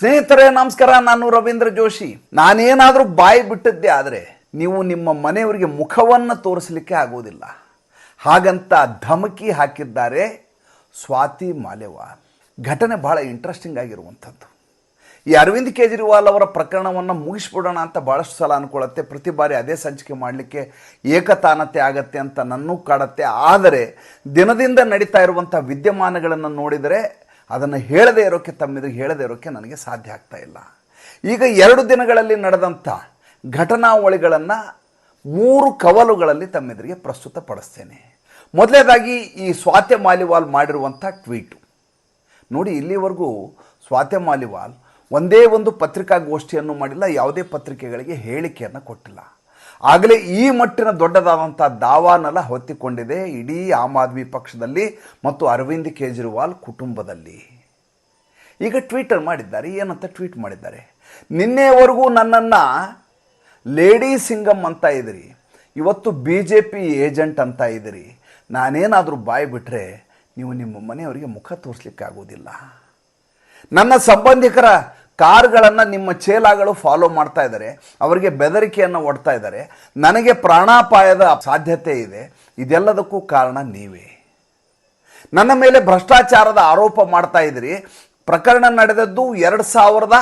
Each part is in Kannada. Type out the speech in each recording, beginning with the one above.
ಸ್ನೇಹಿತರೆ, ನಮಸ್ಕಾರ. ನಾನು ರವೀಂದ್ರ ಜೋಶಿ. ನಾನೇನಾದರೂ ಬಾಯಿ ಬಿಟ್ಟಿದ್ದೆ ಆದರೆ ನೀವು ನಿಮ್ಮ ಮನೆಯವರಿಗೆ ಮುಖವನ್ನು ತೋರಿಸಲಿಕ್ಕೆ ಆಗೋದಿಲ್ಲ. ಹಾಗಂತ ಧಮಕಿ ಹಾಕಿದ್ದಾರೆ ಸ್ವಾತಿ ಮಾಲೆವ. ಘಟನೆ ಬಹಳ ಇಂಟ್ರೆಸ್ಟಿಂಗ್ ಆಗಿರುವಂಥದ್ದು. ಈ ಅರವಿಂದ್ ಕೇಜ್ರಿವಾಲ್ ಅವರ ಪ್ರಕರಣವನ್ನು ಮುಗಿಸ್ಬಿಡೋಣ ಅಂತ ಭಾಳಷ್ಟು ಸಲ ಅನ್ಕೊಳ್ಳುತ್ತೆ. ಪ್ರತಿ ಬಾರಿ ಅದೇ ಸಂಚಿಕೆ ಮಾಡಲಿಕ್ಕೆ ಏಕತಾನತೆ ಆಗತ್ತೆ ಅಂತ ನನ್ನೂ ಕಾಡತ್ತೆ. ಆದರೆ ದಿನದಿಂದ ನಡೀತಾ ಇರುವಂಥ ವಿದ್ಯಮಾನಗಳನ್ನು ನೋಡಿದರೆ ಅದನ್ನು ಹೇಳದೇ ಇರೋಕ್ಕೆ ತಮ್ಮೆದುರು ಹೇಳದೇ ಇರೋಕ್ಕೆ ನನಗೆ ಸಾಧ್ಯ ಆಗ್ತಾ ಇಲ್ಲ. ಈಗ ಎರಡು ದಿನಗಳಲ್ಲಿ ನಡೆದಂಥ ಘಟನಾವಳಿಗಳನ್ನು ಮೂರು ಕವಲುಗಳಲ್ಲಿ ತಮ್ಮೆದುರಿಗೆ ಪ್ರಸ್ತುತಪಡಿಸ್ತೇನೆ. ಮೊದಲನೇದಾಗಿ ಈ ಸ್ವಾತ್ಯ ಮಾಲಿವಾಲ್ ಮಾಡಿರುವಂಥ ಟ್ವೀಟು. ನೋಡಿ, ಇಲ್ಲಿವರೆಗೂ ಸ್ವಾತ್ಯ ಮಾಲಿವಾಲ್ ಒಂದೇ ಒಂದು ಪತ್ರಿಕಾಗೋಷ್ಠಿಯನ್ನು ಮಾಡಿಲ್ಲ, ಯಾವುದೇ ಪತ್ರಿಕೆಗಳಿಗೆ ಹೇಳಿಕೆಯನ್ನು ಕೊಟ್ಟಿಲ್ಲ. ಆಗಲೇ ಈ ಮಟ್ಟಿನ ದೊಡ್ಡದಾದಂಥ ದಾವಾನೆಲ್ಲ ಹೊತ್ತಿಕೊಂಡಿದೆ ಇಡೀ ಆಮ್ ಆದ್ಮಿ ಪಕ್ಷದಲ್ಲಿ ಮತ್ತು ಅರವಿಂದ್ ಕೇಜ್ರಿವಾಲ್ ಕುಟುಂಬದಲ್ಲಿ. ಈಗ ಟ್ವೀಟರ್ ಮಾಡಿದ್ದಾರೆ, ಏನಂತ ಟ್ವೀಟ್ ಮಾಡಿದ್ದಾರೆ? ನಿನ್ನೆವರೆಗೂ ನನ್ನನ್ನು ಲೇಡಿ ಸಿಂಗಮ್ ಅಂತ ಇದ್ರಿ ಇವತ್ತು ಬಿ ಜೆ ಪಿ ಏಜೆಂಟ್ ಅಂತ ಇದ್ರಿ ನಾನೇನಾದರೂ ಬಾಯಿ ಬಿಟ್ಟರೆ ನೀವು ನಿಮ್ಮ ಮನೆಯವರಿಗೆ ಮುಖ ತೋರಿಸ್ಲಿಕ್ಕೆ ಆಗೋದಿಲ್ಲ ನನ್ನ ಸಂಬಂಧಿಕರ ಕಾರ್ಗಳನ್ನು ನಿಮ್ಮ ಚೇಲಾಗಳು ಫಾಲೋ ಮಾಡ್ತಾ ಇದ್ದಾರೆ, ಅವರಿಗೆ ಬೆದರಿಕೆಯನ್ನು ಒಡ್ತಾ ಇದ್ದಾರೆ, ನನಗೆ ಪ್ರಾಣಾಪಾಯದ ಸಾಧ್ಯತೆ ಇದೆ, ಇದೆಲ್ಲದಕ್ಕೂ ಕಾರಣ ನೀವೇ. ನನ್ನ ಮೇಲೆ ಭ್ರಷ್ಟಾಚಾರದ ಆರೋಪ ಮಾಡ್ತಾ ಇದ್ರಿ ಪ್ರಕರಣ ನಡೆದದ್ದು ಎರಡು ಸಾವಿರದ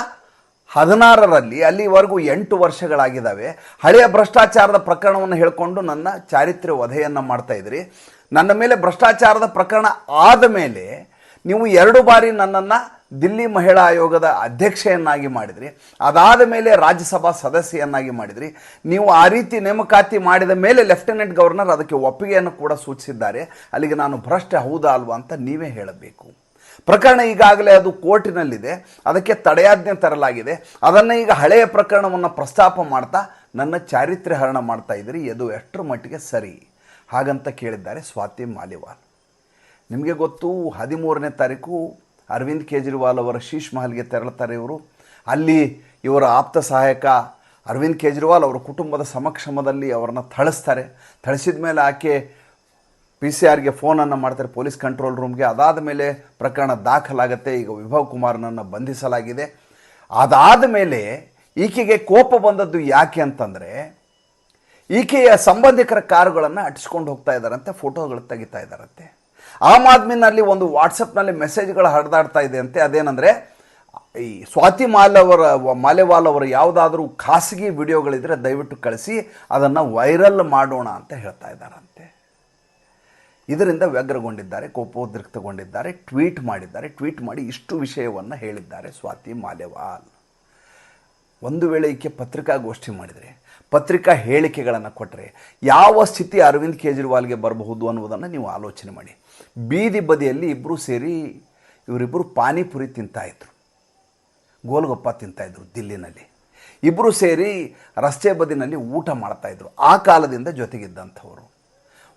ಹದಿನಾರರಲ್ಲಿ, ಅಲ್ಲಿವರೆಗೂ ಎಂಟು ವರ್ಷಗಳಾಗಿದ್ದಾವೆ. ಹಳೆಯ ಭ್ರಷ್ಟಾಚಾರದ ಪ್ರಕರಣವನ್ನು ಹೇಳಿಕೊಂಡು ನನ್ನ ಚಾರಿತ್ರ್ಯ ವಧೆಯನ್ನು ಮಾಡ್ತಾ ಇದ್ರಿ ನನ್ನ ಮೇಲೆ ಭ್ರಷ್ಟಾಚಾರದ ಪ್ರಕರಣ ಆದ ಮೇಲೆ, ನೀವು ಎರಡು ಬಾರಿ ನನ್ನನ್ನು ದಿಲ್ಲಿ ಮಹಿಳಾ ಆಯೋಗದ ಅಧ್ಯಕ್ಷೆಯನ್ನಾಗಿ ಮಾಡಿದ್ರಿ. ಅದಾದ ಮೇಲೆ ರಾಜ್ಯಸಭಾ ಸದಸ್ಯೆಯನ್ನಾಗಿ ಮಾಡಿದ್ರಿ. ನೀವು ಆ ರೀತಿ ನೇಮಕಾತಿ ಮಾಡಿದ ಮೇಲೆ ಲೆಫ್ಟಿನೆಂಟ್ ಗವರ್ನರ್ ಅದಕ್ಕೆ ಒಪ್ಪಿಗೆಯನ್ನು ಕೂಡ ಸೂಚಿಸಿದ್ದಾರೆ. ಅಲ್ಲಿಗೆ ನಾನು ಭ್ರಷ್ಟ ಹೌದಾ ಅಲ್ವಾ ಅಂತ ನೀವೇ ಹೇಳಬೇಕು. ಪ್ರಕರಣ ಈಗಾಗಲೇ ಅದು ಕೋರ್ಟಿನಲ್ಲಿದೆ. ಅದಕ್ಕೆ ತಡೆಯಾಜ್ಞೆ ತರಲಾಗಿದೆ. ಅದನ್ನು ಈಗ ಹಳೆಯ ಪ್ರಕರಣವನ್ನು ಪ್ರಸ್ತಾಪ ಮಾಡ್ತಾ, ನನ್ನ ಚಾರಿತ್ರ್ಯ ಹರಣ ಮಾಡ್ತಾ ಇದ್ದೀರಿ. ಇದು ಎಷ್ಟರ ಮಟ್ಟಿಗೆ ಸರಿ? ಹಾಗಂತ ಕೇಳಿದ್ದಾರೆ ಸ್ವಾತಿ ಮಾಲಿವಾಲ್. ನಿಮಗೆ ಗೊತ್ತು, ಹದಿಮೂರನೇ ತಾರೀಕು ಅರವಿಂದ್ ಕೇಜ್ರಿವಾಲ್ ಅವರ ಶೀಶ್ ಮಹಲ್ಗೆ ತೆರಳುತ್ತಾರೆ ಇವರು. ಅಲ್ಲಿ ಇವರ ಆಪ್ತ ಸಹಾಯಕ ಅರವಿಂದ್ ಕೇಜ್ರಿವಾಲ್ ಅವರ ಕುಟುಂಬದ ಸಮಕ್ಷಮದಲ್ಲಿ ಅವರನ್ನು ಥಳಿಸ್ತಾರೆ. ಥಳಿಸಿದ ಮೇಲೆ ಆಕೆ ಪಿ ಸಿ ಆರ್ಗೆ ಫೋನನ್ನು ಮಾಡ್ತಾರೆ, ಪೊಲೀಸ್ ಕಂಟ್ರೋಲ್ ರೂಮ್ಗೆ. ಅದಾದ ಮೇಲೆ ಪ್ರಕರಣ ದಾಖಲಾಗುತ್ತೆ. ಈಗ ವಿಭವ್ ಕುಮಾರ್ನನ್ನು ಬಂಧಿಸಲಾಗಿದೆ. ಅದಾದ ಮೇಲೆ ಈಕೆಗೆ ಕೋಪ ಬಂದದ್ದು ಯಾಕೆ ಅಂತಂದರೆ, ಈಕೆಯ ಸಂಬಂಧಿಕರ ಕಾರುಗಳನ್ನು ಅಟಿಸ್ಕೊಂಡು ಹೋಗ್ತಾ ಇದ್ದಾರಂತೆ, ಫೋಟೋಗಳು ತೆಗಿತಾ ಇದ್ದಾರಂತೆ. ಆಮ್ ಆದ್ಮಿನಲ್ಲಿ ಒಂದು ವಾಟ್ಸಪ್ನಲ್ಲಿ ಮೆಸೇಜ್ಗಳು ಹರಿದಾಡ್ತಾ ಇದೆ ಅಂತೆ. ಅದೇನೆಂದರೆ, ಈ ಸ್ವಾತಿ ಮಾಲವರ, ಮಾಲೆವಾಲ್ ಅವರ ಯಾವುದಾದ್ರೂ ಖಾಸಗಿ ವಿಡಿಯೋಗಳಿದ್ದರೆ ದಯವಿಟ್ಟು ಕಳಿಸಿ, ಅದನ್ನು ವೈರಲ್ ಮಾಡೋಣ ಅಂತ ಹೇಳ್ತಾ ಇದ್ದಾರಂತೆ. ಇದರಿಂದ ವ್ಯಗ್ರಗೊಂಡಿದ್ದಾರೆ, ಕೋಪೋದ್ರಿಕ್ತಗೊಂಡಿದ್ದಾರೆ, ಟ್ವೀಟ್ ಮಾಡಿದ್ದಾರೆ, ಟ್ವೀಟ್ ಮಾಡಿ ಇಷ್ಟು ವಿಷಯವನ್ನು ಹೇಳಿದ್ದಾರೆ ಸ್ವಾತಿ ಮಾಲೆವಾಲ್. ಒಂದು ವೇಳೆ ಈಕೆ ಪತ್ರಿಕಾಗೋಷ್ಠಿ ಮಾಡಿದರೆ ಪತ್ರಿಕಾ ಹೇಳಿಕೆಗಳನ್ನು ಕೊಟ್ಟರೆ ಯಾವ ಸ್ಥಿತಿ ಅರವಿಂದ್ ಕೇಜ್ರಿವಾಲ್ಗೆ ಬರಬಹುದು ಅನ್ನೋದನ್ನು ನೀವು ಆಲೋಚನೆ ಮಾಡಿ. ಬೀದಿ ಬದಿಯಲ್ಲಿ ಇಬ್ಬರು ಸೇರಿ ಇವರಿಬ್ಬರು ಪಾನಿಪುರಿ ತಿಂತಾಯಿದ್ರು ಗೋಲ್ಗಪ್ಪ ತಿಂತಾಯಿದ್ರು ದಿಲ್ಲಿನಲ್ಲಿ. ಇಬ್ಬರು ಸೇರಿ ರಸ್ತೆ ಬದಿನಲ್ಲಿ ಊಟ ಮಾಡ್ತಾಯಿದ್ರು ಆ ಕಾಲದಿಂದ ಜೊತೆಗಿದ್ದಂಥವರು.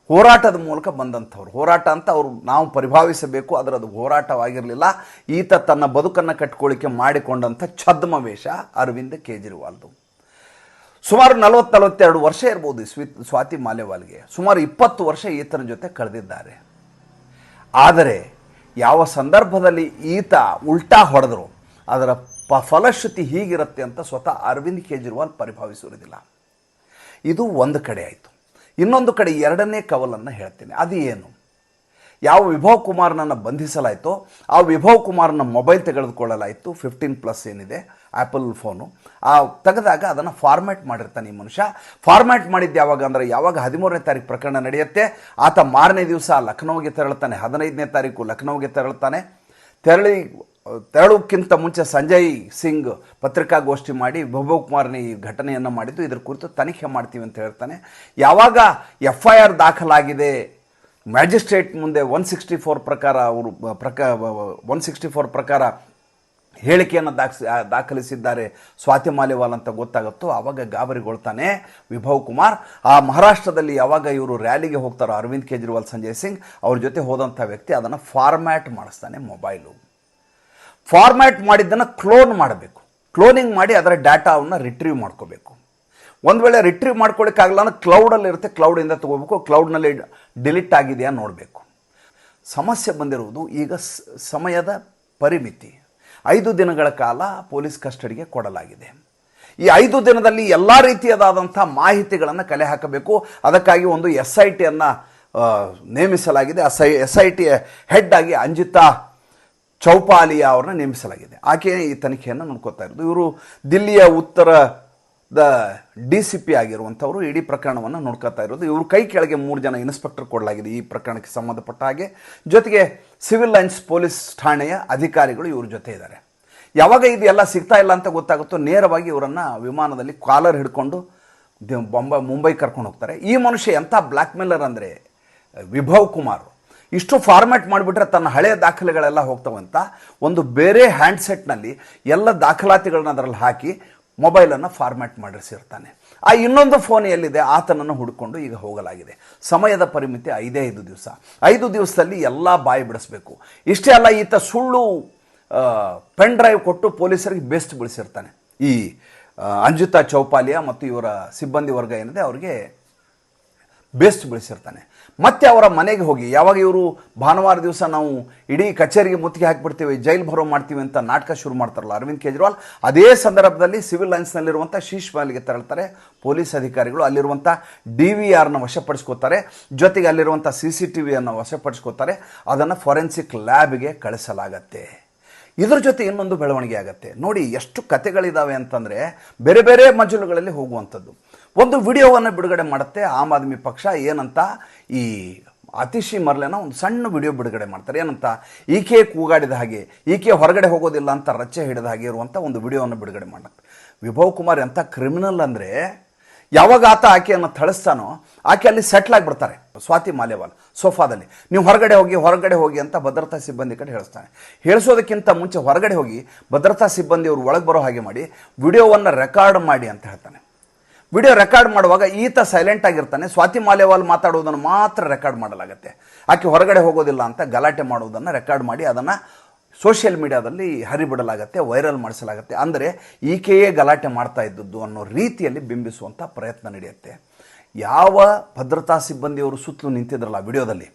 ಹೋರಾಟದ ಮೂಲಕ ಬಂದಂಥವ್ರು. ಹೋರಾಟ ಅಂತ ಅವರು ನಾವು ಪರಿಭಾವಿಸಬೇಕು ಅದರ ಅದು ಹೋರಾಟವಾಗಿರಲಿಲ್ಲ. ಈತ ತನ್ನ ಬದುಕನ್ನು ಕಟ್ಕೊಳ್ಳಿಕ್ಕೆ ಮಾಡಿಕೊಂಡಂಥ ಛದ್ಮವೇಷ ಅರವಿಂದ ಅರವಿಂದ್ ಕೇಜ್ರಿವಾಲ್ದು. ಸುಮಾರು ನಲವತ್ತು ನಲವತ್ತೆರಡು ವರ್ಷ ಇರ್ಬೋದು ಸ್ವಿ, ಸ್ವಾತಿ ಮಾಲೆವಾಲ್ಗೆ. ಸುಮಾರು ಇಪ್ಪತ್ತು ವರ್ಷ ಈತನ ಜೊತೆ ಕಳೆದಿದ್ದಾರೆ. ಆದರೆ, ಯಾವ ಸಂದರ್ಭದಲ್ಲಿ ಈತ ಉಲ್ಟಾ ಹೊಡೆದ್ರು, ಅದರ ಪ, ಫಲಶ್ರುತಿ ಹೀಗಿರುತ್ತೆ ಅಂತ ಸ್ವತಃ ಅರವಿಂದ್ ಕೇಜ್ರಿವಾಲ್ ಪರಿಭಾವಿಸಿರುವುದಿಲ್ಲ ಇದು ಒಂದು ಕಡೆ ಆಯಿತು. ಇನ್ನೊಂದು ಕಡೆ ಎರಡನೇ ಕವಲನ್ನು ಹೇಳ್ತೀನಿ. ಅದು ಏನು ಯಾವ ವಿಭವ್ ಕುಮಾರ್ನನ್ನು ಬಂಧಿಸಲಾಯಿತೋ, ಆ ವಿಭವ್ ಕುಮಾರ್ನ ಮೊಬೈಲ್ ತೆಗೆದುಕೊಳ್ಳಲಾಯಿತು. ಫಿಫ್ಟೀನ್ ಪ್ಲಸ್ ಏನಿದೆ ಆ್ಯಪಲ್ ಫೋನು ಆ ತೆಗೆದಾಗ ಅದನ್ನು ಫಾರ್ಮ್ಯಾಟ್ ಮಾಡಿರ್ತಾನೆ ಈ ಮನುಷ್ಯ. ಫಾರ್ಮ್ಯಾಟ್ ಮಾಡಿದ್ದು ಯಾವಾಗ ಅಂದರೆ, ಯಾವಾಗ ಹದಿಮೂರನೇ ತಾರೀಕು ಪ್ರಕರಣ ನಡೆಯುತ್ತೆ, ಆತ ಮಾರನೇ ದಿವಸ ಲಖನೌಗೆ ತೆರಳುತ್ತಾನೆ ಹದಿನೈದನೇ ತಾರೀಕು ಲಖನೌಗೆ ತೆರಳುತ್ತಾನೆ ತೆರಳಿ, ತೆರಳೋಕ್ಕಿಂತ ಮುಂಚೆ ಸಂಜಯ್ ಸಿಂಗ್ ಪತ್ರಿಕಾಗೋಷ್ಠಿ ಮಾಡಿ ವಿಭವ್ ಕುಮಾರ್ನ ಈ ಘಟನೆಯನ್ನು ಮಾಡಿದ್ದು. ಇದರ ಕುರಿತು ತನಿಖೆ ಮಾಡ್ತೀವಿ ಅಂತ ಹೇಳ್ತಾನೆ. ಯಾವಾಗ ಎಫ್ ಐ ಆರ್ ದಾಖಲಾಗಿದೆ ಮ್ಯಾಜಿಸ್ಟ್ರೇಟ್ ಮುಂದೆ ಒನ್ ಸಿಕ್ಸ್ಟಿ ಫೋರ್ ಪ್ರಕಾರ ಅವರು, ಪ್ರಕ ಒನ್ ಸಿಕ್ಸ್ಟಿ ಫೋರ್ ಪ್ರಕಾರ ಹೇಳಿಕೆಯನ್ನು ದಾಖಸಿ ದಾಖಲಿಸಿದ್ದಾರೆ ಸ್ವಾತಿ ಮಾಲಿವಾಲ್ ಅಂತ ಗೊತ್ತಾಗುತ್ತೋ ಆವಾಗ ಗಾಬರಿಗೊಳ್ತಾನೆ ವಿಭವ್ ಕುಮಾರ್. ಆ ಮಹಾರಾಷ್ಟ್ರದಲ್ಲಿ ಯಾವಾಗ ಇವರು ರ್ಯಾಲಿಗೆ ಹೋಗ್ತಾರೋ ಅರವಿಂದ್ ಕೇಜ್ರಿವಾಲ್, ಸಂಜಯ್ ಸಿಂಗ್ ಅವ್ರ ಜೊತೆ ಹೋದಂಥ ವ್ಯಕ್ತಿ ಅದನ್ನು ಫಾರ್ಮ್ಯಾಟ್ ಮಾಡಿಸ್ತಾನೆ ಮೊಬೈಲು ಫಾರ್ಮ್ಯಾಟ್ ಮಾಡಿದ್ದನ್ನು ಕ್ಲೋನ್ ಮಾಡಬೇಕು. ಕ್ಲೋನಿಂಗ್ ಮಾಡಿ ಅದರ ಡಾಟಾವನ್ನು ರಿಟ್ರೀವ್ ಮಾಡ್ಕೋಬೇಕು. ಒಂದು ವೇಳೆ ರಿಟ್ರೀವ್ ಮಾಡ್ಕೊಳ್ಳೋಕ್ಕಾಗಲ್ಲ ಅಂದ್ರೆ ಕ್ಲೌಡಲ್ಲಿ ಇರುತ್ತೆ ಕ್ಲೌಡಿಂದ ತೊಗೋಬೇಕು ಕ್ಲೌಡ್ನಲ್ಲಿ ಡಿಲೀಟ್ ಆಗಿದೆಯಾ ನೋಡಬೇಕು. ಸಮಸ್ಯೆ ಬಂದಿರುವುದು ಈಗ ಸಮಯದ ಪರಿಮಿತಿ. ಐದು ದಿನಗಳ ಕಾಲ ಪೊಲೀಸ್ ಕಸ್ಟಡಿಗೆ ಕೊಡಲಾಗಿದೆ. ಈ ಐದು ದಿನದಲ್ಲಿ ಎಲ್ಲ ರೀತಿಯದಾದಂಥ ಮಾಹಿತಿಗಳನ್ನು ಕಲೆ ಹಾಕಬೇಕು. ಅದಕ್ಕಾಗಿ ಒಂದು ಎಸ್ ಐ ಟಿಯನ್ನು ನೇಮಿಸಲಾಗಿದೆ. S I S I T head ಆಗಿ ಅಂಜಿತಾ ಚೌಪಾಲಿಯಾ ಅವ್ರನ್ನ ನೇಮಿಸಲಾಗಿದೆ. ಆಕೆ ಈ ತನಿಖೆಯನ್ನು ನೋಡ್ಕೋತಾ ಇರೋದು. ಇವರು ದಿಲ್ಲಿಯ ಉತ್ತರದ ಡಿ ಸಿ ಪಿ ಆಗಿರುವಂಥವರು ಇಡೀ ಪ್ರಕರಣವನ್ನು ನೋಡ್ಕೋತಾ ಇರೋದು. ಇವರು ಕೈ ಕೆಳಗೆ ಮೂರು ಜನ ಇನ್ಸ್ಪೆಕ್ಟರ್ ಕೊಡಲಾಗಿದೆ ಈ ಪ್ರಕರಣಕ್ಕೆ ಸಂಬಂಧಪಟ್ಟ ಹಾಗೆ. ಜೊತೆಗೆ ಸಿವಿಲ್ ಲೈನ್ಸ್ ಪೊಲೀಸ್ ಠಾಣೆಯ ಅಧಿಕಾರಿಗಳು ಇವ್ರ ಜೊತೆ ಇದ್ದಾರೆ. ಯಾವಾಗ ಇದು ಎಲ್ಲ ಸಿಗ್ತಾ ಇಲ್ಲ ಅಂತ ಗೊತ್ತಾಗುತ್ತೋ ನೇರವಾಗಿ ಇವರನ್ನು ವಿಮಾನದಲ್ಲಿ ಕಾಲರ್ ಹಿಡ್ಕೊಂಡು ದ- ಬೊಂಬೈ, ಮುಂಬೈ ಕರ್ಕೊಂಡು ಹೋಗ್ತಾರೆ. ಈ ಮನುಷ್ಯ ಎಂಥ ಬ್ಲ್ಯಾಕ್ ಮೇಲರ್ ಅಂದರೆ ವಿಭವ್ ಕುಮಾರ್. ಇಷ್ಟು ಫಾರ್ಮ್ಯಾಟ್ ಮಾಡಿಬಿಟ್ರೆ ತನ್ನ ಹಳೆಯ ದಾಖಲೆಗಳೆಲ್ಲ ಹೋಗ್ತವಂತ. ಒಂದು ಬೇರೆ ಹ್ಯಾಂಡ್ಸೆಟ್ನಲ್ಲಿ ಎಲ್ಲ ದಾಖಲಾತಿಗಳನ್ನ ಅದರಲ್ಲಿ ಹಾಕಿ ಮೊಬೈಲನ್ನು ಫಾರ್ಮ್ಯಾಟ್ ಮಾಡಿಸಿರ್ತಾನೆ ಆ ಇನ್ನೊಂದು ಫೋನ್ ಎಲ್ಲಿದೆ? ಆತನನ್ನು ಹುಡ್ಕೊಂಡು ಈಗ ಹೋಗಲಾಗಿದೆ. ಸಮಯದ ಪರಿಮಿತಿ ಐದೇ ಐದು ದಿವಸ. ಐದು ದಿವಸದಲ್ಲಿ ಎಲ್ಲ ಬಾಯಿ ಬಿಡಿಸ್ಬೇಕು. ಇಷ್ಟೇ ಅಲ್ಲ, ಈತ ಸುಳ್ಳು ಪೆನ್ ಡ್ರೈವ್ ಕೊಟ್ಟು ಪೊಲೀಸರಿಗೆ ಬೆಸ್ಟ್ ಬಿಡಿಸಿರ್ತಾನೆ. ಈ ಅಂಜುತಾ ಚೌಪಾಲಿಯಾ ಮತ್ತು ಇವರ ಸಿಬ್ಬಂದಿ ವರ್ಗ ಏನಿದೆ, ಅವರಿಗೆ ಬೇಸ್ಟ್ ಬೆಳೆಸಿರ್ತಾನೆ ಮತ್ತೆ ಅವರ ಮನೆಗೆ ಹೋಗಿ, ಯಾವಾಗ ಇವರು ಭಾನುವಾರ ದಿವಸ ನಾವು ಇಡೀ ಕಚೇರಿಗೆ ಮುತ್ತಿಗೆ ಹಾಕಿಬಿಡ್ತೀವಿ, ಜೈಲ್ ಭರೋ ಮಾಡ್ತೀವಿ ಅಂತ ನಾಟಕ ಶುರು ಮಾಡ್ತಾರಲ್ಲ ಅರವಿಂದ್ ಕೇಜ್ರಿವಾಲ್, ಅದೇ ಸಂದರ್ಭದಲ್ಲಿ ಸಿವಿಲ್ ಲೈನ್ಸ್ನಲ್ಲಿರುವಂಥ ಶೀಶ್ ಮಹಲ್ಗೆ ತೆರಳ್ತಾರೆ. ಪೊಲೀಸ್ ಅಧಿಕಾರಿಗಳು ಅಲ್ಲಿರುವಂಥ ಡಿ ವಿ ಆರ್ನ ವಶಪಡಿಸ್ಕೋತಾರೆ. ಜೊತೆಗೆ ಅಲ್ಲಿರುವಂಥ ಸಿ ಸಿ ಟಿ ವಿಯನ್ನು ವಶಪಡಿಸ್ಕೋತಾರೆ. ಅದನ್ನು ಫೊರೆನ್ಸಿಕ್ ಲ್ಯಾಬ್ಗೆ ಕಳಿಸಲಾಗತ್ತೆ. ಇದ್ರ ಜೊತೆ ಇನ್ನೊಂದು ಬೆಳವಣಿಗೆ ಆಗುತ್ತೆ. ನೋಡಿ, ಎಷ್ಟು ಕತೆಗಳಿದ್ದಾವೆ ಅಂತಂದರೆ, ಬೇರೆ ಬೇರೆ ಮಜಲುಗಳಲ್ಲಿ ಹೋಗುವಂಥದ್ದು. ಒಂದು ವಿಡಿಯೋವನ್ನು ಬಿಡುಗಡೆ ಮಾಡುತ್ತೆ. ಆಮ್ ಆದ್ಮಿ ಪಕ್ಷ ಏನಂತ? ಈ ಅತಿಶಿ ಮರ್ಲೆನ ಒಂದು ಸಣ್ಣ ವಿಡಿಯೋ ಬಿಡುಗಡೆ ಮಾಡ್ತಾರೆ. ಏನಂತ? ಈಕೆ ಕೂಗಾಡಿದ ಹಾಗೆ, ಈಕೆ ಹೊರಗಡೆ ಹೋಗೋದಿಲ್ಲ ಅಂತ ರಚ್ಚೆ ಹಿಡಿದ ಹಾಗೆ ಇರುವಂಥ ಒಂದು ವಿಡಿಯೋವನ್ನು ಬಿಡುಗಡೆ ಮಾಡುತ್ತೆ. ವಿಭವ್ ಕುಮಾರ್ ಎಂಥ ಕ್ರಿಮಿನಲ್ ಅಂದರೆ, ಯಾವಾಗ ಆತ ಆಕೆಯನ್ನು ಥಳಿಸ್ತಾನೋ, ಆಕೆ ಅಲ್ಲಿ ಸೆಟ್ಲ್ ಆಗಿಬಿಡ್ತಾರೆ ಸ್ವಾತಿ ಮಾಲೆವಾಲ್, ಸೋಫಾದಲ್ಲಿ. ನೀವು ಹೊರಗಡೆ ಹೋಗಿ ಹೊರಗಡೆ ಹೋಗಿ ಅಂತ ಭದ್ರತಾ ಸಿಬ್ಬಂದಿ ಕಡೆ ಹೇಳಿಸ್ತಾನೆ. ಹೇಳಿಸೋದಕ್ಕಿಂತ ಮುಂಚೆ ಹೊರಗಡೆ ಹೋಗಿ ಭದ್ರತಾ ಸಿಬ್ಬಂದಿಯವರು ಒಳಗೆ ಬರೋ ಹಾಗೆ ಮಾಡಿ, ವಿಡಿಯೋವನ್ನು ರೆಕಾರ್ಡ್ ಮಾಡಿ ಅಂತ ಹೇಳ್ತಾನೆ. ವಿಡಿಯೋ ರೆಕಾರ್ಡ್ ಮಾಡುವಾಗ ಈತ ಸೈಲೆಂಟ್ ಆಗಿರ್ತಾನೆ. ಸ್ವಾತಿ ಮಾಲೆವಾಲ್ ಮಾತಾಡುವುದನ್ನು ಮಾತ್ರ ರೆಕಾರ್ಡ್ ಮಾಡಲಾಗುತ್ತೆ. ಆಕೆ ಹೊರಗಡೆ ಹೋಗೋದಿಲ್ಲ ಅಂತ ಗಲಾಟೆ ಮಾಡುವುದನ್ನು ರೆಕಾರ್ಡ್ ಮಾಡಿ ಅದನ್ನು ಸೋಷಿಯಲ್ ಮೀಡಿಯಾದಲ್ಲಿ ಹರಿಬಿಡಲಾಗತ್ತೆ ವೈರಲ್ ಮಾಡಿಸಲಾಗತ್ತೆ. ಅಂದರೆ ಈಕೆಯೇ ಗಲಾಟೆ ಮಾಡ್ತಾ ಇದ್ದದ್ದು ಅನ್ನೋ ರೀತಿಯಲ್ಲಿ ಬಿಂಬಿಸುವಂಥ ಪ್ರಯತ್ನ ನಡೆಯುತ್ತೆ. ಯಾವ ಭದ್ರತಾ ಸಿಬ್ಬಂದಿಯವರು ಸುತ್ತಲೂ ನಿಂತಿದ್ರಲ್ಲ ವಿಡಿಯೋದಲ್ಲಿ,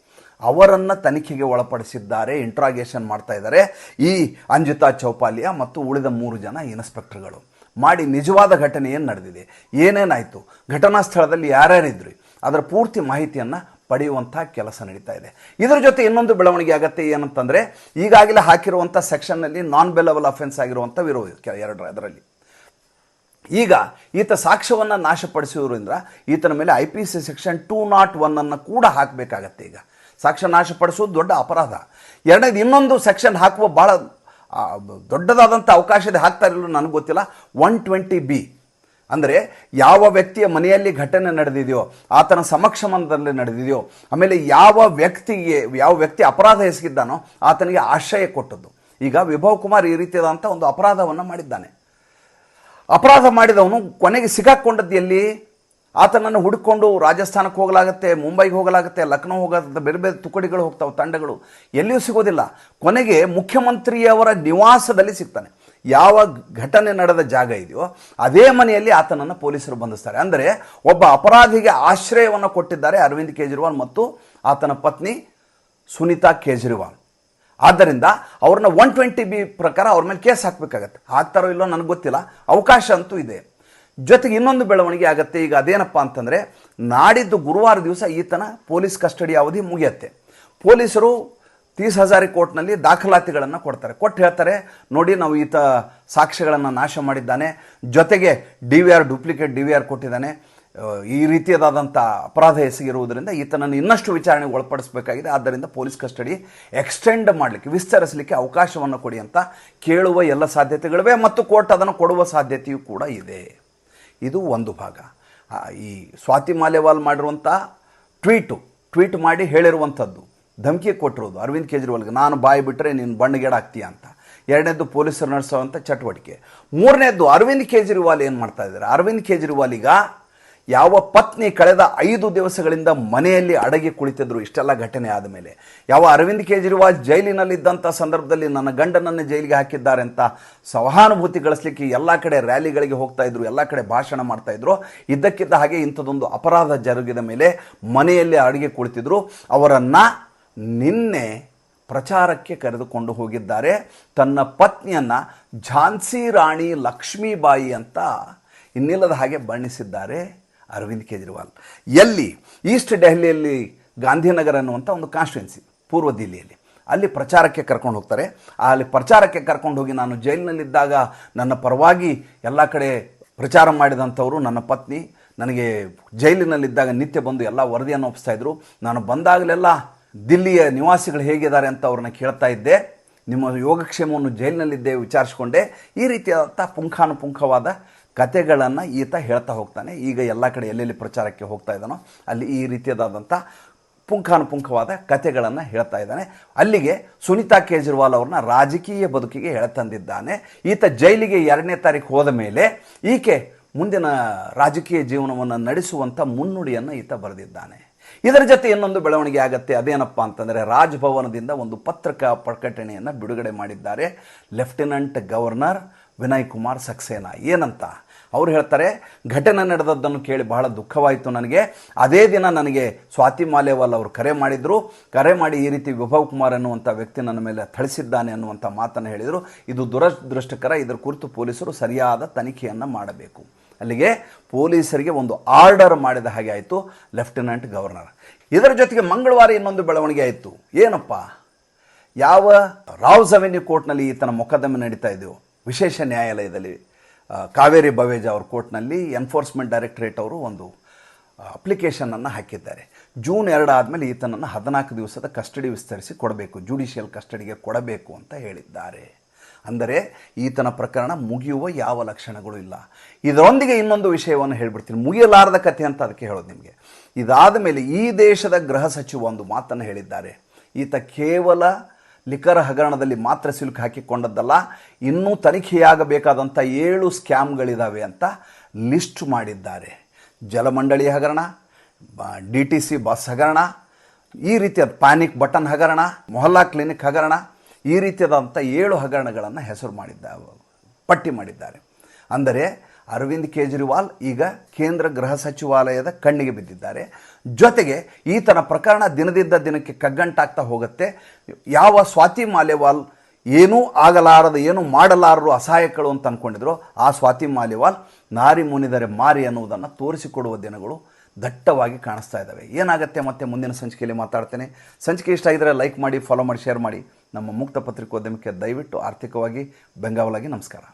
ಅವರನ್ನು ತನಿಖೆಗೆ ಒಳಪಡಿಸಿದ್ದಾರೆ ಇಂಟ್ರಾಗೇಷನ್ ಮಾಡ್ತಾ ಇದ್ದಾರೆ ಈ ಅಂಜಿತಾ ಚೌಪಾಲಿಯ ಮತ್ತು ಉಳಿದ ಮೂರು ಜನ ಇನ್ಸ್ಪೆಕ್ಟರ್ಗಳು ಮಾಡಿ ನಿಜವಾದ ಘಟನೆ ಏನು ನಡೆದಿದೆ. ಏನೇನಾಯಿತು? ಘಟನಾ ಸ್ಥಳದಲ್ಲಿ ಯಾರ್ಯಾರಿದ್ರಿ? ಅದರ ಪೂರ್ತಿ ಮಾಹಿತಿಯನ್ನು ಪಡೆಯುವಂಥ ಕೆಲಸ ನಡೀತಾ ಇದೆ. ಇದರ ಜೊತೆ ಇನ್ನೊಂದು ಬೆಳವಣಿಗೆ ಆಗತ್ತೆ ಏನಂತಂದರೆ, ಈಗಾಗಲೇ ಹಾಕಿರುವಂಥ ಸೆಕ್ಷನ್ನಲ್ಲಿ ನಾನ್ ಬೆಲಬಲ್ ಅಫೆನ್ಸ್ ಆಗಿರುವಂಥ ವಿರೋಧ ಎರಡರ ಅದರಲ್ಲಿ. ಈಗ ಈತ ಸಾಕ್ಷ್ಯವನ್ನು ನಾಶಪಡಿಸುವುದರಿಂದ ಈತನ ಮೇಲೆ I P C section two nought ಒನ್ನನ್ನು ಕೂಡ ಹಾಕಬೇಕಾಗತ್ತೆ ಈಗ. ಸಾಕ್ಷ್ಯ ನಾಶಪಡಿಸುವುದು ದೊಡ್ಡ ಅಪರಾಧ. ಎರಡನೇದು ಇನ್ನೊಂದು ಸೆಕ್ಷನ್ ಹಾಕುವ ಭಾಳ ದೊಡ್ಡದಾದಂಥ ಅವಕಾಶದ ಇದೆ ಹಾಕ್ತಾ ಇರಲು ನನಗೆ ಗೊತ್ತಿಲ್ಲ. ಒನ್ ಟ್ವೆಂಟಿ ಬಿ ಅಂದರೆ ಯಾವ ವ್ಯಕ್ತಿಯ ಮನೆಯಲ್ಲಿ ಘಟನೆ ನಡೆದಿದೆಯೋ, ಆತನ ಸಮಕ್ಷಮದಲ್ಲಿ ನಡೆದಿದೆಯೋ, ಆಮೇಲೆ ಯಾವ ವ್ಯಕ್ತಿಗೆ, ಯಾವ ವ್ಯಕ್ತಿ ಅಪರಾಧ ಎಸಗಿದ್ದಾನೋ, ಆತನಿಗೆ ಆಶ್ರಯ ಕೊಟ್ಟದ್ದು. ಈಗ ವಿಭವ್ ಕುಮಾರ್ ಈ ರೀತಿಯಾದಂಥ ಒಂದು ಅಪರಾಧವನ್ನು ಮಾಡಿದ್ದಾನೆ. ಅಪರಾಧ ಮಾಡಿದವನು ಕೊನೆಗೆ ಸಿಗಾಕೊಂಡದ್ದು ಎಲ್ಲಿ? ಆತನನ್ನು ಹುಡುಕೊಂಡು ರಾಜಸ್ಥಾನಕ್ಕೆ ಹೋಗಲಾಗುತ್ತೆ, ಮುಂಬೈಗೆ ಹೋಗಲಾಗುತ್ತೆ, ಲಕ್ನೋ ಹೋಗಲಾಗುತ್ತೆ, ಬೇರೆ ಬೇರೆ ತುಕಡಿಗಳು ಹೋಗ್ತಾವೆ, ತಂಡಗಳು. ಎಲ್ಲಿಯೂ ಸಿಗೋದಿಲ್ಲ. ಕೊನೆಗೆ ಮುಖ್ಯಮಂತ್ರಿಯವರ ನಿವಾಸದಲ್ಲಿ ಸಿಗ್ತಾನೆ. ಯಾವ ಘಟನೆ ನಡೆದ ಜಾಗ ಇದೆಯೋ, ಅದೇ ಮನೆಯಲ್ಲಿ ಆತನನ್ನು ಪೊಲೀಸರು ಬಂಧಿಸ್ತಾರೆ. ಅಂದರೆ ಒಬ್ಬ ಅಪರಾಧಿಗೆ ಆಶ್ರಯವನ್ನು ಕೊಟ್ಟಿದ್ದಾರೆ ಅರವಿಂದ್ ಕೇಜ್ರಿವಾಲ್ ಮತ್ತು ಆತನ ಪತ್ನಿ ಸುನೀತಾ ಕೇಜ್ರಿವಾಲ್. ಆದ್ದರಿಂದ ಅವ್ರನ್ನ ಒನ್ ಟ್ವೆಂಟಿ ಬಿ ಪ್ರಕಾರ ಅವ್ರ ಮೇಲೆ ಕೇಸ್ ಹಾಕಬೇಕಾಗತ್ತೆ. ಹಾಕ್ತಾರೋ ಇಲ್ಲೋ ನನಗೆ ಗೊತ್ತಿಲ್ಲ. ಅವಕಾಶ ಅಂತೂ ಇದೆ. ಜೊತೆಗೆ ಇನ್ನೊಂದು ಬೆಳವಣಿಗೆ ಆಗುತ್ತೆ. ಈಗ ಅದೇನಪ್ಪ ಅಂತಂದರೆ, ನಾಡಿದ್ದು ಗುರುವಾರ ದಿವಸ ಈತನ ಪೊಲೀಸ್ ಕಸ್ಟಡಿ ಅವಧಿ ಮುಗಿಯುತ್ತೆ. ಪೊಲೀಸರು ತೀಸ್ ಹಜಾರಿ ಕೋರ್ಟ್ನಲ್ಲಿ ದಾಖಲಾತಿಗಳನ್ನು ಕೊಡ್ತಾರೆ. ಕೊಟ್ಟು ಹೇಳ್ತಾರೆ, ನೋಡಿ ನಾವು ಈತ ಸಾಕ್ಷ್ಯಗಳನ್ನು ನಾಶ ಮಾಡಿದ್ದಾನೆ. ಜೊತೆಗೆ D V R duplicate D V R ಕೊಟ್ಟಿದ್ದಾನೆ. ಈ ರೀತಿಯದಾದಂಥ ಅಪರಾಧ ಎಸಗಿರುವುದರಿಂದ ಈತನನ್ನು ಇನ್ನಷ್ಟು ವಿಚಾರಣೆಗೆ ಒಳಪಡಿಸಬೇಕಾಗಿದೆ. ಆದ್ದರಿಂದ ಪೊಲೀಸ್ ಕಸ್ಟಡಿ ಎಕ್ಸ್ಟೆಂಡ್ ಮಾಡಲಿಕ್ಕೆ, ವಿಸ್ತರಿಸಲಿಕ್ಕೆ ಅವಕಾಶವನ್ನು ಕೊಡಿ ಅಂತ ಕೇಳುವ ಎಲ್ಲ ಸಾಧ್ಯತೆಗಳಿವೆ ಮತ್ತು ಕೋರ್ಟ್ ಅದನ್ನು ಕೊಡುವ ಸಾಧ್ಯತೆಯೂ ಕೂಡ ಇದೆ. ಇದು ಒಂದು ಭಾಗ. ಈ ಸ್ವಾತಿ ಮಾಲೆವಾಲ್ ಮಾಡಿರುವಂಥ ಟ್ವೀಟು, ಟ್ವೀಟ್ ಮಾಡಿ ಹೇಳಿರುವಂಥದ್ದು, ಧಮಕಿ ಕೊಟ್ಟಿರೋದು, ಅರವಿಂದ್ ಕೇಜ್ರಿವಾಲ್ಗೆ, ನಾನು ಬಾಯಿ ಬಿಟ್ಟರೆ ನೀನು ಬಣ್ಣಗೇಡಾಗ್ತೀಯ ಅಂತ. ಎರಡನೇದು ಪೊಲೀಸರು ನಡೆಸೋವಂಥ ಚಟುವಟಿಕೆ. ಮೂರನೇದ್ದು ಅರವಿಂದ್ ಕೇಜ್ರಿವಾಲ್ ಏನು ಮಾಡ್ತಾ ಇದ್ದಾರೆ? ಅರವಿಂದ್ ಕೇಜ್ರಿವಾಲ್ ಈಗ ಯಾವ ಪತ್ನಿ ಕಳೆದ ಐದು ದಿವಸಗಳಿಂದ ಮನೆಯಲ್ಲಿ ಅಡಗಿ ಕುಳಿತಿದ್ರು ಇಷ್ಟೆಲ್ಲ ಘಟನೆ ಆದ ಮೇಲೆ. ಯಾವ ಅರವಿಂದ್ ಕೇಜ್ರಿವಾಲ್ ಜೈಲಿನಲ್ಲಿದ್ದಂಥ ಸಂದರ್ಭದಲ್ಲಿ ನನ್ನ ಗಂಡನನ್ನು ಜೈಲಿಗೆ ಹಾಕಿದ್ದಾರೆ ಅಂತ ಸಹಾನುಭೂತಿ ಗಳಿಸ್ಲಿಕ್ಕೆ ಎಲ್ಲ ಕಡೆ ರ್ಯಾಲಿಗಳಿಗೆ ಹೋಗ್ತಾ ಇದ್ರು, ಎಲ್ಲ ಕಡೆ ಭಾಷಣ ಮಾಡ್ತಾ ಇದ್ರು. ಇದ್ದಕ್ಕಿದ್ದ ಹಾಗೆ ಇಂಥದ್ದೊಂದು ಅಪರಾಧ ಜರುಗಿದ ಮೇಲೆ ಮನೆಯಲ್ಲಿ ಅಡುಗೆ ಕುಳಿತಿದ್ರು. ಅವರನ್ನು ನಿನ್ನೆ ಪ್ರಚಾರಕ್ಕೆ ಕರೆದುಕೊಂಡು ಹೋಗಿದ್ದಾರೆ. ತನ್ನ ಪತ್ನಿಯನ್ನು ಝಾನ್ಸಿ ರಾಣಿ ಲಕ್ಷ್ಮೀಬಾಯಿ ಅಂತ ಇನ್ನಿಲ್ಲದ ಹಾಗೆ ಬಣ್ಣಿಸಿದ್ದಾರೆ. ಅರವಿಂದ್ ಕೇಜ್ರಿವಾಲ್. ಎಲ್ಲಿ ಈಸ್ಟ್ ಡೆಹಲಿಯಲ್ಲಿ ಗಾಂಧಿನಗರ ಅನ್ನುವಂಥ ಒಂದು ಕಾನ್ಸ್ಟಿಟ್ಯೂನ್ಸಿ ಪೂರ್ವ ದಿಲ್ಲಿಯಲ್ಲಿ. ಅಲ್ಲಿ ಪ್ರಚಾರಕ್ಕೆ ಕರ್ಕೊಂಡು ಹೋಗ್ತಾರೆ. ಅಲ್ಲಿ ಪ್ರಚಾರಕ್ಕೆ ಕರ್ಕೊಂಡು ಹೋಗಿ ನಾನು ಜೈಲಿನಲ್ಲಿದ್ದಾಗ ನನ್ನ ಪರವಾಗಿ ಎಲ್ಲ ಕಡೆ ಪ್ರಚಾರ ಮಾಡಿದಂಥವರು ನನ್ನ ಪತ್ನಿ, ನನಗೆ ಜೈಲಿನಲ್ಲಿದ್ದಾಗ ನಿತ್ಯ ಬಂದು ಎಲ್ಲ ವರದಿಯನ್ನು ಒಪ್ಪಿಸ್ತಾ ಇದ್ದರು ನಾನು ಬಂದಾಗಲೆಲ್ಲ ದಿಲ್ಲಿಯ ನಿವಾಸಿಗಳು ಹೇಗಿದ್ದಾರೆ ಅಂತ ಅವ್ರನ್ನ ಕೇಳ್ತಾ ಇದ್ದೆ. ನಿಮ್ಮ ಯೋಗಕ್ಷೇಮವನ್ನು ಜೈಲಿನಲ್ಲಿದ್ದೇ ವಿಚಾರಿಸ್ಕೊಂಡೆ. ಈ ರೀತಿಯಾದಂಥ ಪುಂಖಾನುಪುಂಖವಾದ ಕತೆಗಳನ್ನು ಈತ ಹೇಳ್ತಾ ಹೋಗ್ತಾನೆ. ಈಗ ಎಲ್ಲ ಕಡೆ ಎಲ್ಲೆಲ್ಲಿ ಪ್ರಚಾರಕ್ಕೆ ಹೋಗ್ತಾ ಇದ್ದಾನೋ ಅಲ್ಲಿ ಈ ರೀತಿಯಾದಂಥ ಪುಂಖಾನುಪುಂಖವಾದ ಕತೆಗಳನ್ನು ಹೇಳ್ತಾ ಇದ್ದಾನೆ. ಅಲ್ಲಿಗೆ ಸುನೀತಾ ಕೇಜ್ರಿವಾಲ್ ಅವ್ರನ್ನ ರಾಜಕೀಯ ಬದುಕಿಗೆ ಎಳೆತಂದಿದ್ದಾನೆ. ಈತ ಜೈಲಿಗೆ ಎರಡನೇ ತಾರೀಕು ಹೋದ ಮೇಲೆ ಈಕೆ ಮುಂದಿನ ರಾಜಕೀಯ ಜೀವನವನ್ನು ನಡೆಸುವಂಥ ಮುನ್ನುಡಿಯನ್ನು ಈತ ಬರೆದಿದ್ದಾನೆ. ಇದರ ಜೊತೆ ಇನ್ನೊಂದು ಬೆಳವಣಿಗೆ ಆಗತ್ತೆ. ಅದೇನಪ್ಪ ಅಂತಂದರೆ ರಾಜಭವನದಿಂದ ಒಂದು ಪತ್ರಕ ಪ್ರಕಟಣೆಯನ್ನು ಬಿಡುಗಡೆ ಮಾಡಿದ್ದಾರೆ ಲೆಫ್ಟಿನೆಂಟ್ ಗವರ್ನರ್ ವಿನಯ್ ಕುಮಾರ್ ಸಕ್ಸೇನಾ. ಏನಂತ? ಅವ್ರು ಹೇಳ್ತಾರೆ, ಘಟನೆ ನಡೆದದ್ದನ್ನು ಕೇಳಿ ಬಹಳ ದುಃಖವಾಯಿತು ನನಗೆ. ಅದೇ ದಿನ ನನಗೆ ಸ್ವಾತಿ ಮಾಲೇವಾಲ್ ಅವರು ಕರೆ ಮಾಡಿದರು. ಕರೆ ಮಾಡಿ ಈ ರೀತಿ ವಿಭವ್ ಕುಮಾರ್ ಅನ್ನುವಂಥ ವ್ಯಕ್ತಿ ನನ್ನ ಮೇಲೆ ಥಳಿಸಿದ್ದಾನೆ ಅನ್ನುವಂಥ ಮಾತನ್ನು ಹೇಳಿದರು. ಇದು ದುರದೃಷ್ಟಕರ, ಇದರ ಕುರಿತು ಪೊಲೀಸರು ಸರಿಯಾದ ತನಿಖೆಯನ್ನು ಮಾಡಬೇಕು. ಅಲ್ಲಿಗೆ ಪೊಲೀಸರಿಗೆ ಒಂದು ಆರ್ಡರ್ ಮಾಡಿದ ಹಾಗೆ ಆಯಿತು, ಲೆಫ್ಟಿನೆಂಟ್ ಗವರ್ನರ್. ಇದರ ಜೊತೆಗೆ ಮಂಗಳವಾರ ಇನ್ನೊಂದು ಬೆಳವಣಿಗೆ ಆಯಿತು. ಏನಪ್ಪ? ಯಾವ ರಾವ್ಸ್ ಅವೆನ್ಯೂ ಕೋರ್ಟ್ನಲ್ಲಿ ಈತನ ಮೊಕದ್ದಮೆ ನಡೀತಾ ಇದೆಯೋ, ವಿಶೇಷ ನ್ಯಾಯಾಲಯದಲ್ಲಿ. ಕಾವೇರಿ ಬವೇಜ್ ಅವ್ರ ಕೋರ್ಟ್ನಲ್ಲಿ ಎನ್ಫೋರ್ಸ್ಮೆಂಟ್ ಡೈರೆಕ್ಟರೇಟ್ ಅವರು ಒಂದು ಅಪ್ಲಿಕೇಶನನ್ನು ಹಾಕಿದ್ದಾರೆ. ಜೂನ್ ಎರಡು ಆದಮೇಲೆ ಈತನನ್ನು ಹದಿನಾಲ್ಕು ದಿವಸದ ಕಸ್ಟಡಿ ವಿಸ್ತರಿಸಿ ಕೊಡಬೇಕು ಜುಡಿಷಿಯಲ್ ಕಸ್ಟಡಿಗೆ ಕೊಡಬೇಕು ಅಂತ ಹೇಳಿದ್ದಾರೆ. ಅಂದರೆ ಈತನ ಪ್ರಕರಣ ಮುಗಿಯುವ ಯಾವ ಲಕ್ಷಣಗಳು ಇಲ್ಲ. ಇದರೊಂದಿಗೆ ಇನ್ನೊಂದು ವಿಷಯವನ್ನು ಹೇಳ್ಬಿಡ್ತೀನಿ. ಮುಗಿಯಲಾರದ ಕಥೆ ಅಂತ ಅದಕ್ಕೆ ಹೇಳೋದು ನಿಮಗೆ. ಇದಾದ ಮೇಲೆ ಈ ದೇಶದ ಗೃಹ ಸಚಿವ ಒಂದು ಮಾತನ್ನು ಹೇಳಿದ್ದಾರೆ. ಈತ ಕೇವಲ ಲಿಖರ್ ಹಗರಣದಲ್ಲಿ ಮಾತ್ರ ಸಿಲುಕು ಹಾಕಿಕೊಂಡದ್ದಲ್ಲ, ಇನ್ನೂ ತನಿಖೆಯಾಗಬೇಕಾದಂಥ ಏಳು ಸ್ಕ್ಯಾಮ್ಗಳಿದ್ದಾವೆ ಅಂತ ಲಿಸ್ಟ್ ಮಾಡಿದ್ದಾರೆ. ಜಲಮಂಡಳಿ ಹಗರಣ ಡಿ ಟಿ ಸಿ ಬಸ್ ಹಗರಣ, ಈ ರೀತಿಯಾದ ಪ್ಯಾನಿಕ್ ಬಟನ್ ಹಗರಣ, ಮೊಹಲ್ಲಾ ಕ್ಲಿನಿಕ್ ಹಗರಣ, ಈ ರೀತಿಯಾದಂಥ ಏಳು ಹಗರಣಗಳನ್ನು ಹೆಸರು ಮಾಡಿದ್ದ, ಪಟ್ಟಿ ಮಾಡಿದ್ದಾರೆ. ಅಂದರೆ ಅರವಿಂದ್ ಕೇಜ್ರಿವಾಲ್ ಈಗ ಕೇಂದ್ರ ಗೃಹ ಸಚಿವಾಲಯದ ಕಣ್ಣಿಗೆ ಬಿದ್ದಿದ್ದಾರೆ. ಜೊತೆಗೆ ಈತನ ಪ್ರಕರಣ ದಿನದಿಂದ ದಿನಕ್ಕೆ ಕಗ್ಗಂಟಾಗ್ತಾ ಹೋಗುತ್ತೆ. ಯಾವ ಸ್ವಾತಿ ಮಾಲೆವಾಲ್ ಏನೂ ಆಗಲಾರದ, ಏನು ಮಾಡಲಾರರು ಅಸಹಾಯಕಳು ಅಂತ ಅಂದ್ಕೊಂಡಿದ್ರು ಆ ಸ್ವಾತಿ ಮಾಲೆವಾಲ್ ನಾರಿ ಮುನಿದರೆ ಮಾರಿ ಅನ್ನುವುದನ್ನು ತೋರಿಸಿಕೊಡುವ ದಿನಗಳು ದಟ್ಟವಾಗಿ ಕಾಣಿಸ್ತಾ ಇದ್ದಾವೆ. ಏನಾಗುತ್ತೆ ಮತ್ತೆ ಮುಂದಿನ ಸಂಚಿಕೆಯಲ್ಲಿ ಮಾತಾಡ್ತೇನೆ. ಸಂಚಿಕೆ ಇಷ್ಟ ಆಗಿದ್ರೆ ಲೈಕ್ ಮಾಡಿ ಫಾಲೋ ಮಾಡಿ ಶೇರ್ ಮಾಡಿ. ನಮ್ಮ ಮುಕ್ತ ಪತ್ರಿಕೋದ್ಯಮಕ್ಕೆ ದಯವಿಟ್ಟು ಆರ್ಥಿಕವಾಗಿ ಬೆಂಗಾವಲಾಗಿ ನಮಸ್ಕಾರ.